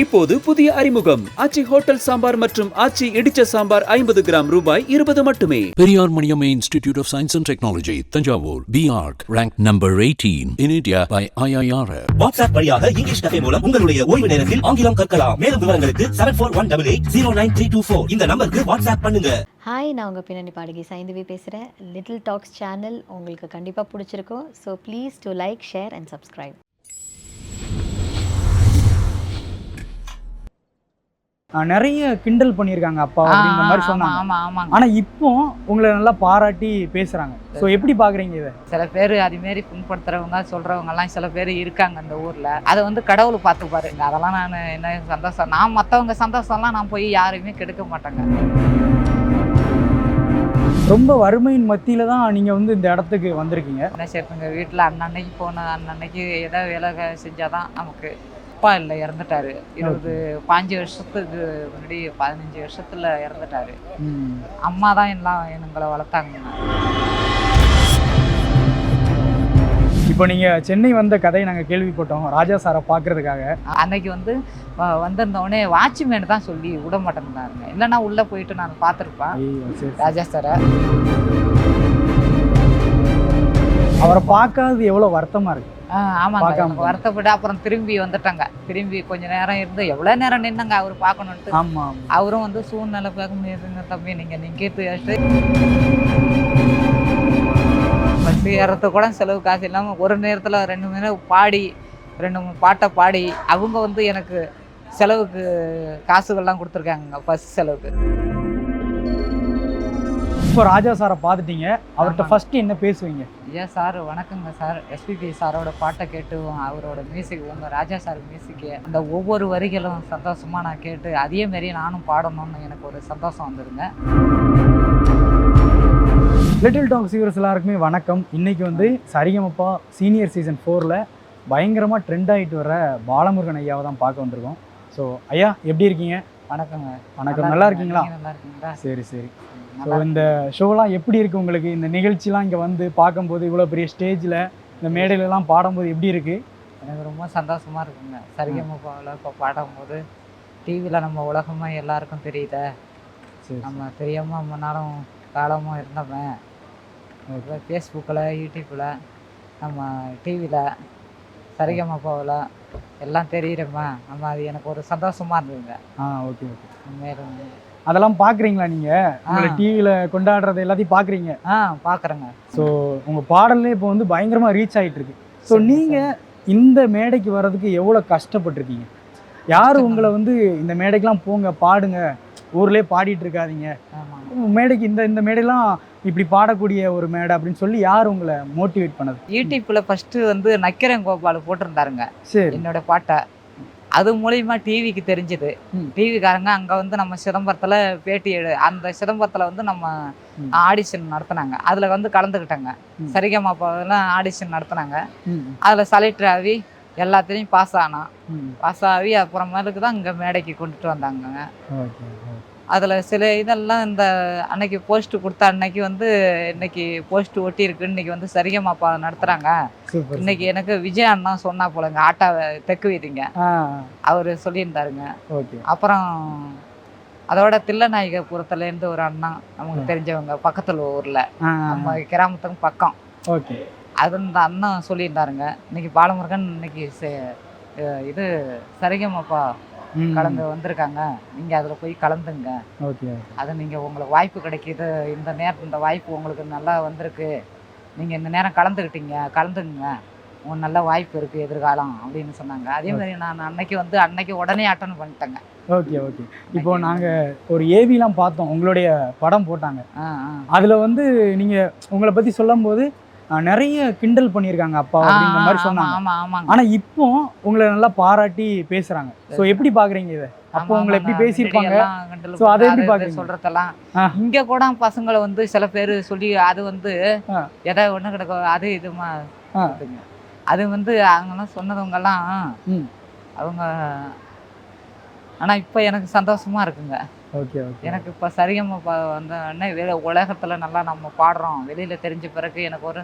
இப்போது புதிய அறிமுகம். ஆச்சி ஹோட்டல் சாம்பார் மற்றும் ஆச்சி இடிச்ச சாம்பார் ஐம்பது கிராம் ரூபாய் இருபது மட்டுமே. Periyar Maniamma Institute of Science and Technology, Tanjavur, BARC, ranked number 18 in India by IIRF. WhatsApp வழியாக இங்கிலீஷ் கஃபே மூலம் உங்களுடைய ஓய்வு நேரத்தில் ஆங்கிலம் கற்கலாம். மேலும் விவரங்களுக்கு seven four one double eight zero nine three two four இந்த நம்பருக்கு வாட்ஸ்அப் பண்ணுங்க. ஹாய் நான் உங்கள் பின்னணி பாடகி சைந்தவி பேசுகிறேன் லிட்டில் டாக்ஸ் சேனல் உங்களுக்கு கண்டிப்பாக பிடிச்சிருக்கும். So please do like share and subscribe நிறைய கிண்டல் பண்ணியிருக்காங்க அப்பா ஆ, அப்படின்ற மாதிரி சொன்னாங்க. ஆமா ஆமாங்க. ஆனா இப்போ உங்களை நல்லா பாராட்டி பேசுறாங்க. ஸோ எப்படி பாக்குறீங்க இதை? சில பேர் அதுமாரி புண்படுத்துறவங்க சொல்றவங்க எல்லாம் சில பேர் இருக்காங்க அந்த ஊர்ல. அதை வந்து கடவுள் பார்த்து பாருங்க அதெல்லாம் நான் என்ன சந்தோஷம். நான் மற்றவங்க சந்தோஷம்லாம் நான் போய் யாரையுமே கெடுக்க மாட்டேங்க. ரொம்ப வறுமையின் மத்தியில தான் நீங்க வந்து இந்த இடத்துக்கு வந்திருக்கீங்க. என்ன சேர்த்துங்க வீட்டில் அன்னன்னைக்கு போன அன்னன்னைக்கு ஏதோ வேலை செஞ்சாதான் நமக்கு அப்பா இல்லை இறந்துட்டாரு. இருபது பாஞ்சு வருஷத்துக்கு முன்னாடி பதினஞ்சு வருஷத்துல இறந்துட்டாரு. அம்மா தான் எல்லாம் எங்களை வளர்த்தாங்க. இப்போ நீங்க சென்னை வந்த கதையை நாங்க கேள்விப்பட்டோம் ராஜா சாரை பாக்குறதுக்காக அன்னைக்கு வந்து வ- வந்திருந்த உடனே வாட்ச்மேன் தான் சொல்லி விட மாட்டேங்கிறாருங்க இல்லைன்னா உள்ளே போயிட்டு நான் பார்த்துருப்பேன். ராஜா சாரை. அவரை பார்க்காதது எவ்வளவு வருத்தமா இருக்கு? ஆ, ஆமாங்க. வருத்தப்பட்டு அப்புறம் திரும்பி வந்துட்டாங்க. திரும்பி கொஞ்ச நேரம் இருந்து எவ்வளோ நேரம் நின்னுங்க அவர் பார்க்கணுன்ட்டு. ஆமா ஆமா. அவரும் வந்து சூழ்நிலை பார்க்க முடியாதுங்க தம்பி. நீங்கள் தூயாச்சு பஸ் ஏறது கூட செலவு காசு இல்லாமல் ஒரு நேரத்தில் ரெண்டு மணி நேரம் பாடி ரெண்டு மூணு பாட்டை பாடி அவங்க வந்து எனக்கு செலவுக்கு காசுகள்லாம் கொடுத்துருக்காங்க பஸ் செலவுக்கு. இப்போ ராஜா சாரை பார்த்துட்டீங்க அவர்கிட்ட. ஃபர்ஸ்ட் என்ன பேசுவீங்க? ஐயா சார் வணக்கங்க சார். எஸ்பிபி சாரோட பாட்டை கேட்டு அவரோட மியூசிக் உங்கள் ராஜா சார் மியூசிக்கு அந்த ஒவ்வொரு வரிகளும் சந்தோஷமாக நான் கேட்டு அதே மாரி நானும் பாடணும்னு எனக்கு ஒரு சந்தோஷம் வந்துருங்க. லிட்டில் டாக்ஸ் வியூவர்ஸ் எல்லாருக்குமே வணக்கம். இன்னைக்கு வந்து சரிகமப்பா சீனியர் சீசன் ஃபோரில் பயங்கரமாக ட்ரெண்ட் ஆகிட்டு வர பாலமுருகன் ஐயாவை தான் பார்க்க வந்திருக்கோம். ஸோ ஐயா எப்படி இருக்கீங்க? வணக்கங்க. வணக்கம். நல்லா இருக்கீங்களா? நல்லா இருக்கீங்களா? சரி சரி. ஸோ இந்த ஷோலாம் எப்படி இருக்கு உங்களுக்கு? இந்த நிகழ்ச்சிலாம் இங்கே வந்து பார்க்கும்போது இவ்வளோ பெரிய ஸ்டேஜில் இந்த மேடையிலலாம் பாடும்போது எப்படி இருக்கு? எனக்கு ரொம்ப சந்தோஷமா இருக்குங்க. சரிகமப்பாவில் இப்போ பாடும்போது டிவியில் நம்ம உலகமாக எல்லாருக்கும் தெரியுதே. நம்ம தெரியாமல் நாளும் காலமும் இருந்தவன் ஃபேஸ்புக்கில் யூடியூப்பில் நம்ம டிவியில் சரிகமப்பாவில் எல்லாம் தெரியுறோமா நம்ம அது எனக்கு ஒரு சந்தோஷமா இருந்ததுங்க. ஆ ஓகே ஓகே. மேலும் அதெல்லாம் பார்க்குறீங்களா நீங்கள் உங்களை. டிவியில் கொண்டாடுறது எல்லாத்தையும் பார்க்குறீங்க ஆ பார்க்குறேங்க ஸோ உங்கள் பாடல்லே இப்போ வந்து பயங்கரமாக ரீச் ஆகிட்டு இருக்கு ஸோ சரி, நீங்கள் இந்த மேடைக்கு வர்றதுக்கு எவ்வளோ கஷ்டப்பட்டிருக்கீங்க? யார் உங்களை வந்து இந்த மேடைக்கெலாம் போங்க பாடுங்க ஊர்லேயே பாடிட்டு இருக்காதீங்க. மேடைக்கு இந்த இந்த மேடையெல்லாம் இப்படி பாடக்கூடிய ஒரு மேடை அப்படின்னு சொல்லி யார் உங்களை மோட்டிவேட் பண்ணது? யூடியூப்பில் ஃபஸ்ட்டு வந்து நக்கிரன் கோபால் போட்டிருந்தாருங்க. சரி. என்னோட பாட்டை. அது மூலியமா டிவிக்கு தெரிஞ்சுது. டிவிக்காரங்க அங்கே வந்து நம்ம சிதம்பரத்தில் பேட்டி எடு அந்த சிதம்பரத்தில் வந்து நம்ம. ஆடிஷன் நடத்துனாங்க. அதில் வந்து கலந்துக்கிட்டாங்க. சரிகமாப்பாவெல்லாம் ஆடிஷன் நடத்துனாங்க. அதில் செலக்ட் ஆகி எல்லாத்துலேயும் பாஸ் ஆனான். பாஸ் ஆகி அப்புறமேலுக்கு தான் இங்கே மேடைக்கு கொண்டுட்டு வந்தாங்க. அதில் சில இதெல்லாம் இந்த அன்னைக்கு போஸ்ட் கொடுத்த அன்னைக்கு வந்து இன்னைக்கு போஸ்ட் ஒட்டி இருக்கு இன்னைக்கு வந்து சரிகமாப்பா நடத்துகிறாங்க இன்னைக்கு எனக்கு விஜய் அண்ணா சொன்னா போலங்க. ஆட்டாவை தெக்கு வீதிங்க. அவர் சொல்லியிருந்தாருங்க. அப்புறம் அதோட தில்லநாயகபுரத்துலேருந்து ஒரு அண்ணா நமக்கு. தெரிஞ்சவங்க பக்கத்தில் ஊரில். நம்ம கிராமத்துக்கு பக்கம். ஓகே. அது இந்த அண்ணன் சொல்லியிருந்தாருங்க. இன்னைக்கு பாலமுருகன் இன்னைக்கு இது சரிகமாப்பா. கலந்து வந்திருக்காங்க. நீங்கள் அதில் போய் கலந்துங்க. ஓகே அது நீங்கள் உங்களுக்கு வாய்ப்பு கிடைக்கிது. இந்த நேரத்தில் இந்த வாய்ப்பு உங்களுக்கு நல்லா வந்திருக்கு. நீங்கள் இந்த நேரம் கலந்துக்கிட்டீங்க கலந்துங்க. உங்களுக்கு நல்ல வாய்ப்பு இருக்குது எதிர்காலம் அப்படின்னு சொன்னாங்க. அதே மாதிரி நான் அன்னைக்கு வந்து அன்னைக்கு உடனே அட்டன் பண்ணிட்டேங்க. Okay okay. இப்போ நாங்கள் ஒரு ஏவிலாம் பார்த்தோம். உங்களுடைய படம் போட்டாங்க. ஆ ஆ. அதில் வந்து நீங்கள் உங்களை பற்றி சொல்லும்போது ஆ, நிறைய கிண்டல் பண்ணியிருக்காங்க அப்பா அப்படின்ற மாதிரி சொன்னாங்க ஆனா இப்போ உங்களை நல்லா பாராட்டி பேசுறாங்க சோ எப்படி பாக்குறீங்க இதை அப்போ உங்களை எப்படி பேசியிருப்பாங்க So, அதை எப்படி பாக்குறீங்க? சொல்றதெல்லாம். இங்க கூட பசங்களை வந்து சில பேர் சொல்லி அது வந்து ஆ. எதை ஒண்ணு கிடக்கும் அது இதுமா. அது வந்து அவங்கெல்லாம் சொன்னவங்க எல்லாம் ம். அவங்க ஆனா இப்ப எனக்கு சந்தோஷமா இருக்குங்க ஓகே ஓகே எனக்கு இப்போ சரிகமா வந்த உடனே வெளி உலகத்துல நல்லா நம்ம பாடுறோம் வெளியில தெரிஞ்ச பிறகு எனக்கு ஒரு.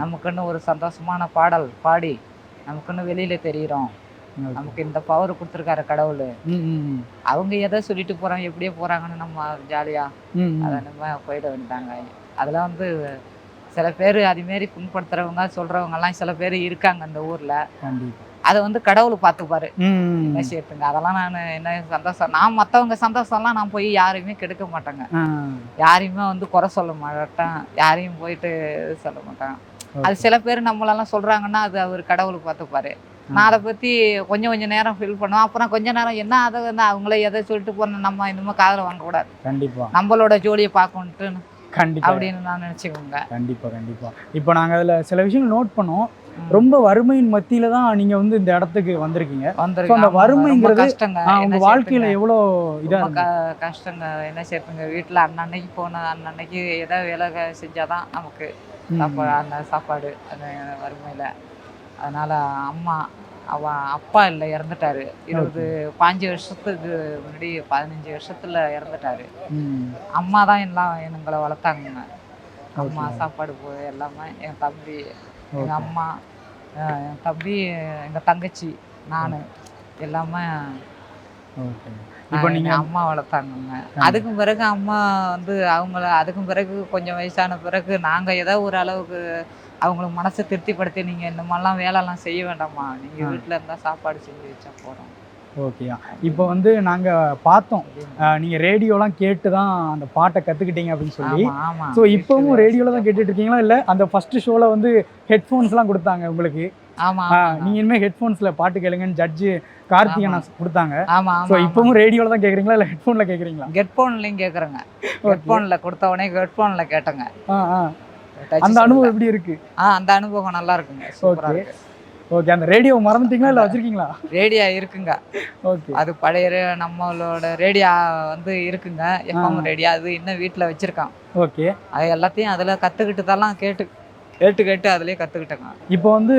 நமக்குன்னு ஒரு சந்தோஷமான பாடல் பாடி நமக்குன்னு வெளியில தெரியுறோம். நமக்கு இந்த பவர் கொடுத்துருக்காரு கடவுள். அவங்க எதை சொல்லிட்டு போறாங்க எப்படியே போறாங்கன்னு நம்ம ஜாலியா. அதை நம்ம போயிட வேண்டியதாங்க அதெல்லாம் வந்து சில பேர் அதுமாரி புண்படுத்துறவங்க சொல்றவங்க எல்லாம் சில பேர் இருக்காங்க இந்த ஊர்ல அதை வந்து கடவுள் பார்த்துப்பாரு. என்ன. செய்யட்டுங்க அதெல்லாம் நான் என்ன சந்தோஷம் நான் மற்றவங்க சந்தோஷம்லாம் நான் போய் யாரையுமே கெடுக்க மாட்டேங்க. யாரையுமே வந்து குறை சொல்ல மாட்டேன். யாரையும் போயிட்டு சொல்ல மாட்டேன். அது சில பேர் நம்மளெல்லாம் சொல்றாங்கன்னா அது அவர் கடவுள் பார்த்துப்பாரு. நான் அதை பத்தி கொஞ்சம் கொஞ்சம் நேரம் ஃபீல் பண்ணுவேன். அப்புறம் கொஞ்ச நேரம் என்ன அதை வந்து அவங்கள எதை சொல்லிட்டு போன நம்ம இனிமே காதில் வாங்கக்கூடாது. கண்டிப்பா. நம்மளோட ஜோலியை பார்க்கணுன்ட்டு கண்டிப்பா. அப்படின்னு நான் நினச்சிக்கோங்க கண்டிப்பா கண்டிப்பா. இப்போ நாங்க அதுல சில விஷயங்கள் நோட் பண்ணோம். ரொம்ப வறுமையின் மத்தியில தான் நீங்க வந்து இந்த இடத்துக்கு வந்திருக்கீங்க. அந்த வறுமைங்கிறது, உங்க வாழ்க்கையில? எவ்வளோ இதா ரொம்ப இருக்கு க- கஷ்டங்க. என்ன செய்யறதுங்க? வீட்டில் அன்னன்னைக்கு போன அன்னன்னைக்கு ஏதாவது வேலை செஞ்சாதான் நமக்கு சாப்பாடு அந்த சாப்பாடு அந்த வறுமையில். அதனால அம்மா அவ அப்பா இல்லை இறந்துட்டாரு. இருபது பாஞ்சு வருஷத்துக்கு முன்னாடி பதினஞ்சு வருஷத்துல இறந்துட்டாரு. அம்மா தான் எல்லாம் எங்களை வளர்த்தாங்க அம்மா. சாப்பாடு போ எல்லாமே என் தம்பி எங்க Okay. அம்மா என் தம்பி எங்க தங்கச்சி நான் எல்லாமே இப்போ நான் நீங்க எங்க அம்மா வளர்த்தாங்கங்க. அதுக்கும் பிறகு அம்மா வந்து அவங்கள அதுக்கும் பிறகு கொஞ்சம் வயசான பிறகு நாங்க ஏதோ ஒரு அளவுக்கு அவங்களுக்கு மனசை திருப்திப்படுத்தி நீங்க இந்த மாதிரிலாம் வேலைலாம் செய்ய வேண்டாமா நீங்க ஆ. வீட்டுல இருந்தா சாப்பாடு செஞ்சு வச்சா போறோம் ஓகேயா இப்போ வந்து நாங்க பார்த்தோம். அஹ், நீங்க ரேடியோலாம் கேட்டு தான் அந்த பாட்டை கத்துக்கிட்டீங்க அப்படின்னு சொல்லி. ஸோ இப்பவும் ரேடியோல தான் கேட்டுட்டு இருக்கீங்களா இல்ல அந்த ஃபர்ஸ்ட் ஷோல வந்து ஹெட்ஃபோன்ஸ்லாம் கொடுத்தாங்க உங்களுக்கு. நீங்க இனிமே ஹெட்ஃபோன்ஸ்ல பாட்டு கேளுங்கன்னு ஜட்ஜு கார்த்திகன் கொடுத்தாங்க. ஆமா ஸோ இப்பவும் ரேடியோல தான் கேக்குறீங்களா? இல்ல ஹெட்ஃபோன்ல கேக்குறீங்களா? ஹெட்போன்லயும் கேக்குறேங்க. ஹெட்போன்ல கொடுத்த உடனே ஹெட்போன்ல கேட்டேங்க. அந்த. அனுபவம் எப்படி இருக்கு? ஆ அந்த அனுபவம் நல்லா இருக்குங்க. இருக்கு. ஓகே அந்த ரேடியோ மறந்துட்டீங்களா இல்ல வச்சிருக்கீங்களா? ரேடியா இருக்குங்க. ஓகே அது பழைய ரே- நம்மளோட ரேடியா வந்து இருக்குங்க. எஃப்எம் ரேடியா அது இன்னும் வீட்டில் வச்சிருக்கான். ஓகே அது எல்லாத்தையும் அதில் கற்றுக்கிட்டு தான் கேட்டு கேட்டு கேட்டு அதுலயே கற்றுக்கிட்டேங்க இப்போ வந்து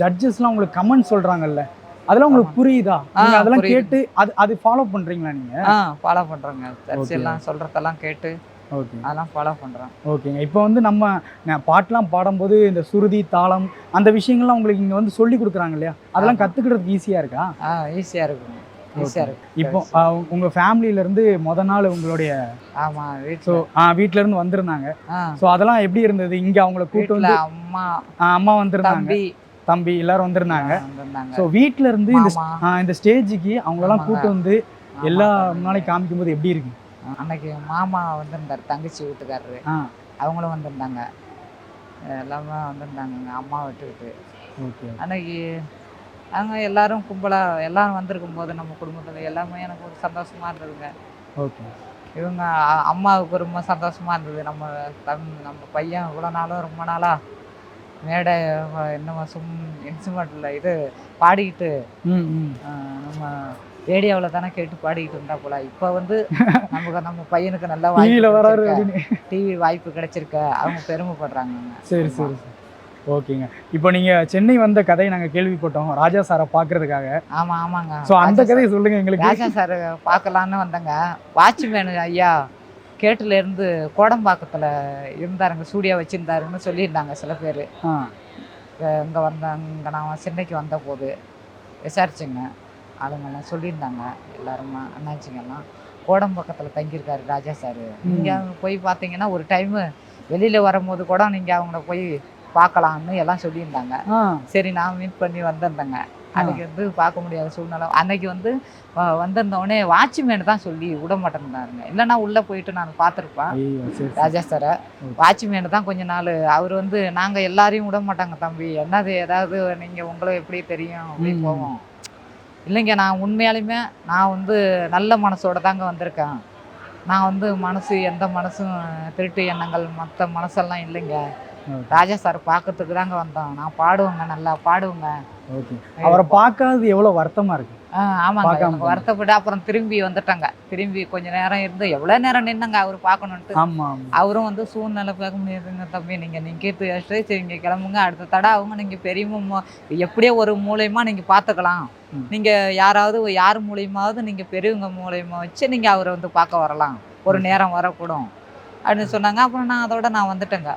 ஜட்ஜஸ்லாம் உங்களுக்கு கமெண்ட் சொல்றாங்கல்ல அதெல்லாம் உங்களுக்கு புரியுதா? நீங்க அதெல்லாம் புரியுது. கேட்டு அது அது ஃபாலோ பண்றீங்களா நீங்க? ஆ ஃபாலோ பண்ணுறோங்க Okay. எல்லாம் சொல்கிறதெல்லாம் கேட்டு ஓகே. அதெல்லாம் ஃபாலோ பண்ணுறோம் ஓகேங்க. இப்போ வந்து நம்ம பாட்டெலாம் பாடும்போது இந்த சுருதி தாளம் அந்த விஷயங்கள்லாம் உங்களுக்கு இங்கே வந்து சொல்லி கொடுக்குறாங்க இல்லையா? அதெல்லாம். கற்றுக்கிறதுக்கு ஈஸியாக இருக்கா? ஆ ஈஸியாக இருக்குங்க ஈஸியாக இருக்கு இப்போ ஆஹ், உங்க ஃபேமிலியில இருந்து முத நாள் உங்களுடைய ஆமாம் ஸோ வீட்டில் வீட்ல இருந்து வந்திருந்தாங்க. ஆ. ஸோ அதெல்லாம் எப்படி இருந்தது? இங்க அவங்கள வீட்டில் வந்து அம்மா அம்மா வந்திருந்தாங்க. தம்பி. எல்லாரும் வந்திருந்தாங்க. ஸோ வீட்ல இருந்து இந்த இந்த ஸ்டேஜுக்கு அவங்களெல்லாம். கூட்டு வந்து எல்லா தம்பி. முன்னாடி காமிக்கும் போது எப்படி இருக்கு? அன்னைக்கு மாமா வந்திருந்தார் தங்கச்சி வீட்டுக்காரரு. அவங்களும் வந்திருந்தாங்க. எல்லாமே வந்திருந்தாங்க அம்மா விட்டுக்கிட்டு ஓகே. அன்னைக்கு அவங்க எல்லாரும் கும்பலாக எல்லாரும் வந்திருக்கும் போது நம்ம குடும்பத்தில் எல்லாமே எனக்கு ஒரு சந்தோஷமா இருந்ததுங்க. ஓகே. இவங்க அம்மாவுக்கு ரொம்ப சந்தோஷமா இருந்தது. நம்ம தம் நம்ம பையன் இவ்வளோ நாளும் ரொம்ப நாளா மேடை என்னமோ சும் இன்ஸ்ட்ருமெண்ட்டில் இது பாடிக்கிட்டு நம்ம ரேடியோவில் தானே கேட்டு பாடிக்கிட்டு இருந்தா போல. இப்போ வந்து நமக்கு நம்ம பையனுக்கு நல்ல வராரு வாய்ப்பு அப்படின்னு. டிவி வாய்ப்பு கிடைச்சிருக்க. அவங்க பெருமைப்படுறாங்க சரி சரி சரி. ஓகேங்க. இப்போ நீங்க சென்னை வந்த கதையை நாங்க கேள்விப்பட்டோம். ராஜா சாரை பார்க்கறதுக்காக. ஆமா ஆமாங்க. ஸோ அந்த கதையை சொல்லுங்க எங்களுக்கு. ராஜா சார் பார்க்கலான்னு வந்தேங்க. வாட்ச்மேன் ஐயா கேட்டுல இருந்து கோடம்பாக்கத்துல இருந்தாருங்க. ஸ்டூடியோ வச்சிருந்தாருன்னு சொல்லியிருந்தாங்க சில பேர். இங்கே வந்தாங்க நான் சென்னைக்கு வந்த போது விசாரிச்சுங்க. ஆளுங்கெல்லாம் சொல்லியிருந்தாங்க. எல்லாருமா அண்ணாச்சிங்கெல்லாம். கோடம்பாக்கத்தில் தங்கியிருக்காரு ராஜா சார். நீங்கள் போய் பார்த்தீங்கன்னா ஒரு டைமு வெளியில் வரும்போது கூட நீங்கள் அவங்கள போய் பார்க்கலாம்னு எல்லாம் சொல்லியிருந்தாங்க. சரி நான் மீட் பண்ணி வந்திருந்தேங்க. அன்னைக்கு வந்து பார்க்க முடியாத சூழ்நிலை. அன்னைக்கு வந்து வ- வந்திருந்த உடனே வாட்ச்மேன் தான் சொல்லி விட மாட்டேன்னாருங்க இல்லைன்னா உள்ளே போயிட்டு நான் பார்த்துருப்பேன். ராஜா சாரை. வாட்ச்மேன் தான் கொஞ்ச நாள். அவர் வந்து நாங்கள் எல்லாரையும் விட மாட்டாங்க தம்பி. என்னது ஏதாவது நீங்கள் உங்களை எப்படி தெரியும்? அப்படி ம். போவோம். இல்லைங்க நான் உண்மையாலுமே நான் வந்து நல்ல மனசோட தாங்க வந்திருக்கேன். நான் வந்து மனசு எந்த மனசும் திருட்டு எண்ணங்கள் மற்ற மனசெல்லாம் இல்லைங்க. ராஜா சார் பார்க்கறதுக்கு தாங்க வந்தோம். நான் பாடுவேங்க நல்லா பாடுவேங்க. ஓகே அவரை பார்க்காதது எவ்வளவு வருத்தமா இருக்கு? ஆமாங்க. வருத்தப்பட்டு அப்புறம் திரும்பி வந்துட்டாங்க. திரும்பி கொஞ்ச நேரம் இருந்து எவ்வளோ நேரம் நின்னங்க அவர் பார்க்கணுன்ட்டு. அவரும் வந்து சூழ்நிலை பார்க்க முடியாதுங்க தம்பி நீங்கள் நீங்கள் வச்சுட்டு சரி இங்கே கிளம்புங்க. அடுத்த தடவை அவங்க நீங்கள் பெரியவங்க எப்படியோ ஒரு மூலயமா நீங்கள் பார்த்துக்கலாம். நீங்கள் யாராவது யார் மூலியமாவது நீங்கள் பெரியவங்க மூலயமா வச்சு நீங்கள் அவரை வந்து பார்க்க வரலாம். ஒரு நேரம் வரக்கூடும். அப்படின்னு சொன்னாங்க. அப்புறம் நான் அதோட நான் வந்துட்டேங்க.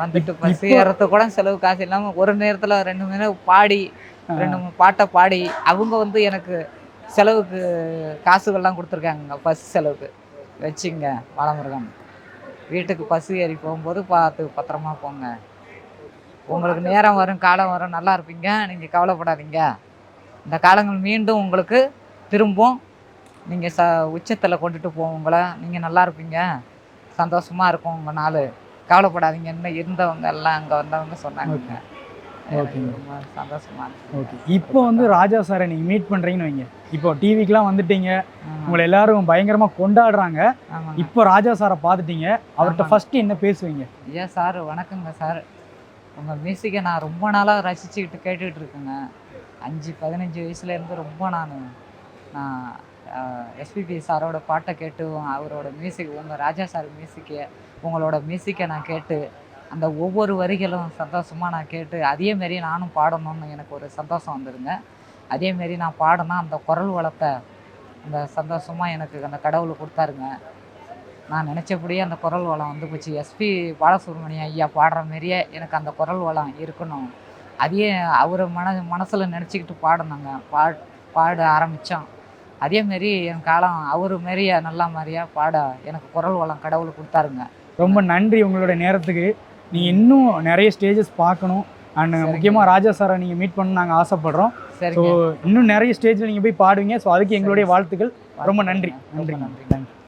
வந்துட்டு பஸ் ஏறத்துக்கு கூட செலவு காசு இல்லாமல் ஒரு நேரத்தில் ரெண்டு மணி நேரம் பாடி ரெண்டு மூணு பாட்டை பாடி அவங்க வந்து எனக்கு செலவுக்கு காசுகள்லாம் கொடுத்துருக்காங்க பஸ் செலவுக்கு. வச்சுங்க பாலமுருகன். வீட்டுக்கு பஸ் ஏறி போகும்போது பார்த்து பத்திரமா போங்க. உங்களுக்கு நேரம் வரும் காலம் வரும் நல்லா இருப்பீங்க நீங்கள் கவலைப்படாதீங்க. இந்த காலங்கள் மீண்டும் உங்களுக்கு திரும்பும். நீங்கள் ச உச்சத்தில் கொண்டுட்டு போவோம் உங்களை நீங்கள் நல்லா இருப்பீங்க. சந்தோஷமாக இருக்கும் உங்கள் நாள். கவலைப்படாதீங்கன்னு இருந்தவங்க எல்லாம் அங்கே வந்தவங்க சொன்னாங்க. ரொம்ப சந்தோஷமா ஓகே. இப்போ வந்து ராஜா சாரை நீங்கள் மீட் பண்ணுறீங்கன்னு வைங்க. இப்போ டிவிக்கெலாம் வந்துட்டீங்க. உங்களை எல்லாரும் பயங்கரமாக கொண்டாடுறாங்க. இப்போ ராஜா சாரை பார்த்துட்டீங்க. அவர்கிட்ட. ஃபர்ஸ்ட் என்ன பேசுவீங்க? ஐயா சார் வணக்கங்க சார். உங்கள் மியூசிக்கை நான் ரொம்ப நாளாக ரசிச்சுக்கிட்டு கேட்டுக்கிட்டு இருக்கேங்க. அஞ்சு பதினஞ்சு வயசுலேருந்து ரொம்ப நான் நான் எஸ்பிபி சாரோட பாட்டை கேட்டு அவரோட மியூசிக் உங்கள் ராஜா சார் மியூசிக்கை உங்களோட மியூசிக்கை நான் கேட்டு அந்த ஒவ்வொரு வரிகளும் சந்தோஷமாக நான் கேட்டு அதேமாரி நானும் பாடணும்னு எனக்கு ஒரு சந்தோஷம் வந்துடுங்க அதே மாரி நான் பாடினா அந்த குரல் வளத்தை அந்த சந்தோஷமாக எனக்கு அந்த கடவுள் கொடுத்தாருங்க. நான் நினச்சபடியே அந்த குரல் வளம் வந்து போச்சு. எஸ்பி பாலசுப்ரமணியம் ஐயா பாடுற மாரியே எனக்கு அந்த குரல் வளம் இருக்கணும். அதையே அவர் மன மனசில் நினச்சிக்கிட்டு பாடினாங்க. பா பாட ஆரம்பித்தோம் அதேமாரி என் காலம் அவர் மாரியா நல்லா மாதிரியா பாட எனக்கு குரல் வளம் கடவுள் கொடுத்தாருங்க. ரொம்ப நன்றி உங்களோட நேரத்துக்கு. நீங்கள் இன்னும் நிறைய ஸ்டேஜஸ் பார்க்கணும். அண்ட். முக்கியமாக ராஜா சாரை நீங்கள் மீட் பண்ண நாங்கள் ஆசைப்படுறோம். ஸோ இன்னும் நிறைய ஸ்டேஜில் நீங்கள் போய் பாடுவீங்க. ஸோ அதுக்கு எங்களுடைய. வாழ்த்துக்கள். ரொம்ப நன்றி. ரொம்ப நன்றி. நன்றி